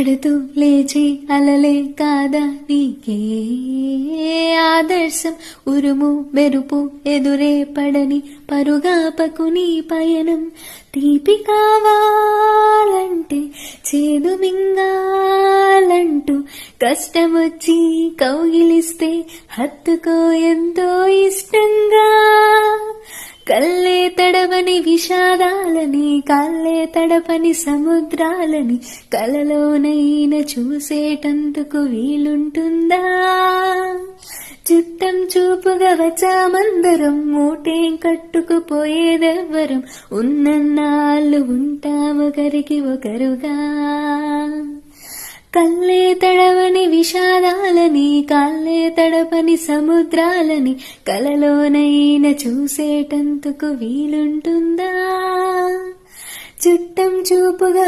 పడుతూ లేచి అలలే కాదా నీకే? ఆదర్శం ఉరుము మెరుపు ఎదురే పడని పరుగాపకు నీ పయనం తీపి కావాలంటే చేదు మింగాలంటూ కష్టమొచ్చి కౌగిలిస్తే హత్తుకో ఎంతో ఇష్టంగా కల్లే తడవని విషాదాలని కాళ్ళే తడపని సముద్రాలని కలలోనైనా చూసేటందుకు వీలుంటుందా? చుట్టం చూపుగా వచ్చామందరం మూటేం కట్టుకుపోయేదెవ్వరం? ఉన్నన్నాళ్ళు ఉంటామొకరికి ఒకరుగా. కల్లే తడవని విషాద విషాదాలని కాళ్ళే తడపని సముద్రాలని కలలోనైన చూసేటందుకు వీలుంటుందా? చుట్టం చూపుగా